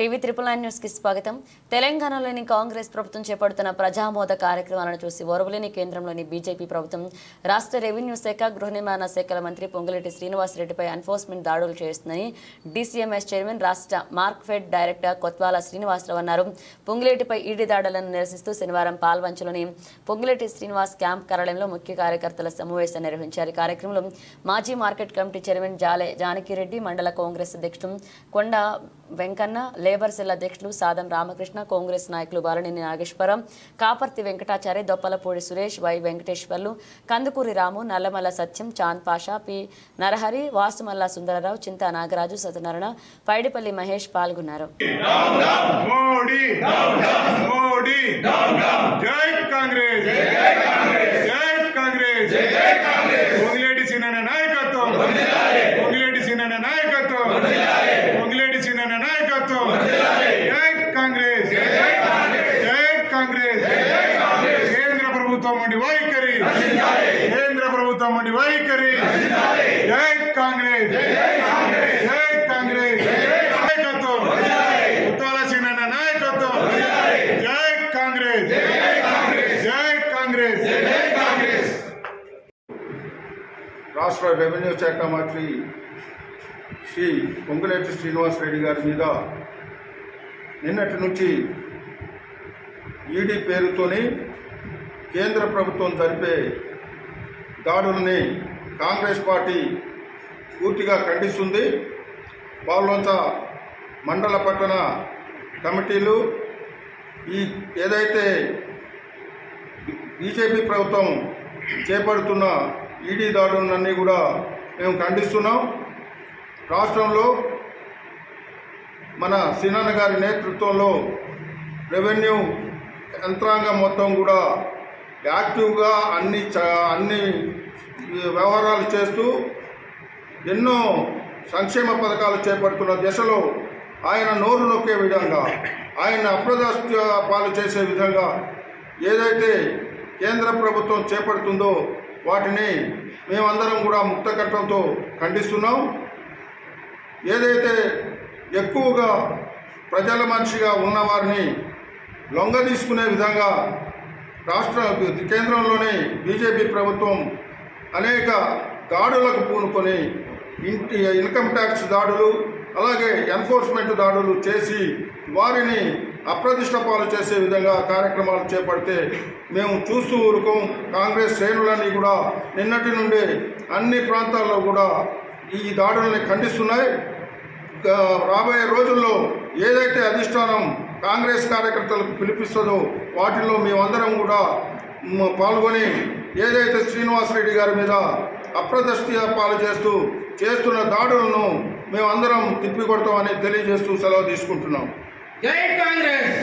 TV triple nine న్యూస్కి స్వాగతం. తెలంగాణలోని కాంగ్రెస్ ప్రభుత్వం చేపడుతున్న ప్రజామోద కార్యక్రమాలను చూసి ఓరవలేని కేంద్రంలోని బీజేపీ ప్రభుత్వం రాష్ట్ర రెవెన్యూ శాఖ గృహ నిర్మాణ శాఖల మంత్రి పొంగులేటి శ్రీనివాసరెడ్డిపై ఎన్ఫోర్స్మెంట్ దాడులు చేస్తుందని డీసీఎంఎస్ చైర్మన్ రాష్ట్ర మార్క్ఫెడ్ డైరెక్టర్ కొత్వాల శ్రీనివాసరావు అన్నారు. పొంగులేటిపై ఈడీ దాడులను నిరసిస్తూ శనివారం పాల్వంచలోని పొంగులేటి శ్రీనివాస్ క్యాంప్ కార్యాలయంలో ముఖ్య కార్యకర్తల సమావేశం నిర్వహించారు. కార్యక్రమంలో మాజీ మార్కెట్ కమిటీ చైర్మన్ జాలే జానకిరెడ్డి మండల కాంగ్రెస్ అధ్యక్షుడు కొండ వెంకన్న లేబర్ సెల్ అధ్యక్షులు సాదం రామకృష్ణ కాంగ్రెస్ నాయకులు బాలనేని నాగేశ్వరం కాపర్తి వెంకటాచారి దొప్పలపూడి సురేష్ వై వెంకటేశ్వర్లు కందుకూరి రాము నల్లమల్ల సత్యం చాంద్ పాషా పి నరహరి వాసుమల్ల సుందరరావు చింతా నాగరాజు సత్యనారాయణ పైడిపల్లి మహేష్ పాల్గొన్నారు మోడీ మోడీ జై కాంగ్రెస్ జై కాంగ్రెస్ పొంగిలేటి సినన నాయకత్వం నాయకత్వం పొంగిలేటి సినన నాయకత్వం జై కాంగ్రెస్ జై కాంగ్రెస్ కేంద్ర ప్రభుత్వం వంటి వైఖరి వంటి వైఖరి. జై కాంగ్రెస్. జై కాంగ్రెస్. నాయకత్వం. ఉత్తాల సినన్న నాయకత్వం. జై కాంగ్రెస్. జై కాంగ్రెస్. రాష్ట్ర రెవెన్యూ శాఖ మంత్రి శ్రీ పొంగులేటి శ్రీనివాసరెడ్డి గారి మీద నిన్నటి నుంచి ఈడీ పేరుతోని కేంద్ర ప్రభుత్వం జరిపే దాడుల్ని కాంగ్రెస్ పార్టీ పూర్తిగా ఖండిస్తుంది. పాల్వంచ మండల పట్టణ కమిటీలు ఈ ఏదైతే బీజేపీ ప్రభుత్వం చేపడుతున్న ఈడీ దాడులన్నీ కూడా మేము ఖండిస్తున్నాం. రాష్ట్రంలో మన సినాన్న గారి నేతృత్వంలో రెవెన్యూ యంత్రాంగం మొత్తం కూడా యాక్టివ్గా అన్ని చ అన్ని వ్యవహారాలు చేస్తూ ఎన్నో సంక్షేమ పథకాలు చేపడుతున్న దశలో ఆయన నోరు నొక్కే విధంగా ఆయన అప్రదస్త పాలు చేసే విధంగా ఏదైతే కేంద్ర ప్రభుత్వం చేపడుతుందో వాటిని మేమందరం కూడా ముక్తకట్టంతో ఖండిస్తున్నాం. ఏదైతే ఎక్కువగా ప్రజల మనిషిగా ఉన్నవారిని లొంగ తీసుకునే విధంగా రాష్ట్ర కేంద్రంలోని బీజేపీ ప్రభుత్వం అనేక దాడులకు పూనుకొని ఇంటి ఇన్కమ్ ట్యాక్స్ దాడులు అలాగే ఎన్ఫోర్స్మెంట్ దాడులు చేసి వారిని అప్రతిష్ట పాలు చేసే విధంగా కార్యక్రమాలు చేపడితే మేము చూస్తూ ఊరుకోం. కాంగ్రెస్ శ్రేణులన్నీ కూడా నిన్నటి నుండి అన్ని ప్రాంతాల్లో కూడా ఈ దాడుల్ని ఖండిస్తున్నాయి. రాబోయే రోజుల్లో ఏదైతే అధిష్టానం కాంగ్రెస్ కార్యకర్తలకు పిలిపిస్తుందో వాటిల్లో మేమందరం కూడా పాల్గొని ఏదైతే శ్రీనివాసరెడ్డి గారి మీద అప్రదష్ట పాలు చేస్తూ చేస్తున్న దాడులను మేమందరం తిప్పికొడతామని తెలియజేస్తూ సెలవు తీసుకుంటున్నాం. జై కాంగ్రెస్!